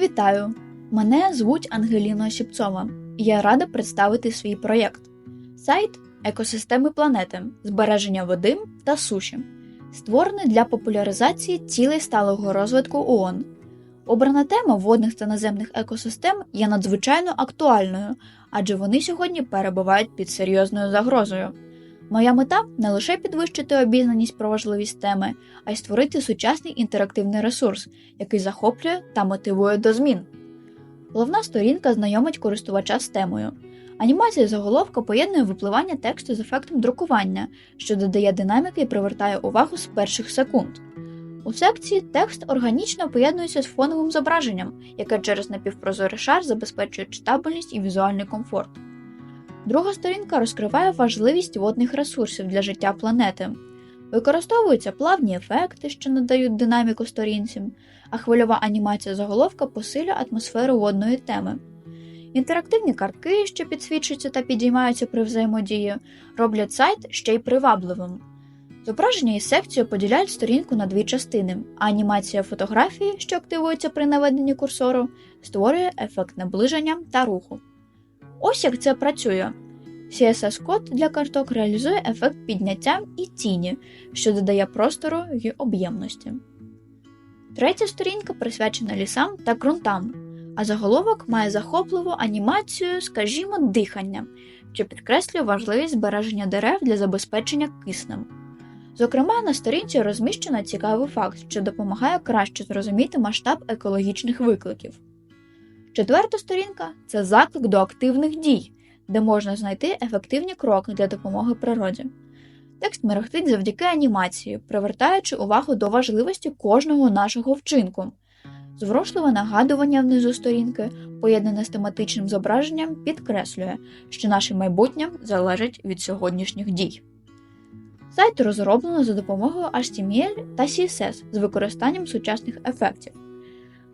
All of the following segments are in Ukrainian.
Вітаю! Мене звуть Ангеліна Осіпцова, і я рада представити свій проєкт сайт екосистеми планети, збереження води та суші, створений для популяризації цілей сталого розвитку ООН. Обрана тема водних та наземних екосистем є надзвичайно актуальною, адже вони сьогодні перебувають під серйозною загрозою. Моя мета не лише підвищити обізнаність про важливість теми, а й створити сучасний інтерактивний ресурс, який захоплює та мотивує до змін. Головна сторінка знайомить користувача з темою. Анімація заголовка поєднує випливання тексту з ефектом друкування, що додає динаміки і привертає увагу з перших секунд. У секції текст органічно поєднується з фоновим зображенням, яке через напівпрозорий шар забезпечує читабельність і візуальний комфорт. Друга сторінка розкриває важливість водних ресурсів для життя планети. Використовуються плавні ефекти, що надають динаміку сторінці, а хвильова анімація заголовка посилює атмосферу водної теми. Інтерактивні картки, що підсвічуються та підіймаються при взаємодії, роблять сайт ще й привабливим. Зображення із секцією поділяють сторінку на дві частини, а анімація фотографії, що активується при наведенні курсору, створює ефект наближення та руху. Ось як це працює. CSS-код для карток реалізує ефект підняття і тіні, що додає простору й об'ємності. Третя сторінка присвячена лісам та ґрунтам, а заголовок має захопливу анімацію, скажімо, дихання, що підкреслює важливість збереження дерев для забезпечення киснем. Зокрема, на сторінці розміщено цікавий факт, що допомагає краще зрозуміти масштаб екологічних викликів. Четверта сторінка це заклик до активних дій, де можна знайти ефективні кроки для допомоги природі. Текст мерехтить завдяки анімації, привертаючи увагу до важливості кожного нашого вчинку. Зворушливе нагадування внизу сторінки, поєднане з тематичним зображенням, підкреслює, що наше майбутнє залежить від сьогоднішніх дій. Сайт розроблено за допомогою HTML та CSS з використанням сучасних ефектів.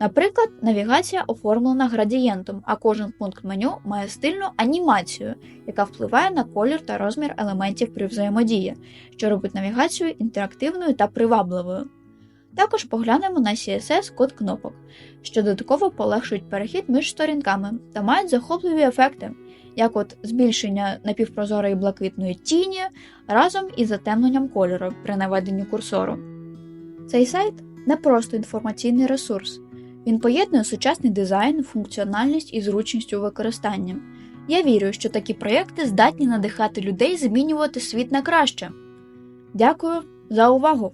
Наприклад, навігація оформлена градієнтом, а кожен пункт меню має стильну анімацію, яка впливає на колір та розмір елементів при взаємодії, що робить навігацію інтерактивною та привабливою. Також поглянемо на CSS код кнопок, що додатково полегшують перехід між сторінками та мають захопливі ефекти, як от збільшення напівпрозорої блакитної тіні разом із затемненням кольору при наведенні курсору. Цей сайт не просто інформаційний ресурс. Він поєднує сучасний дизайн, функціональність і зручність у використанні. Я вірю, що такі проєкти здатні надихати людей змінювати світ на краще. Дякую за увагу!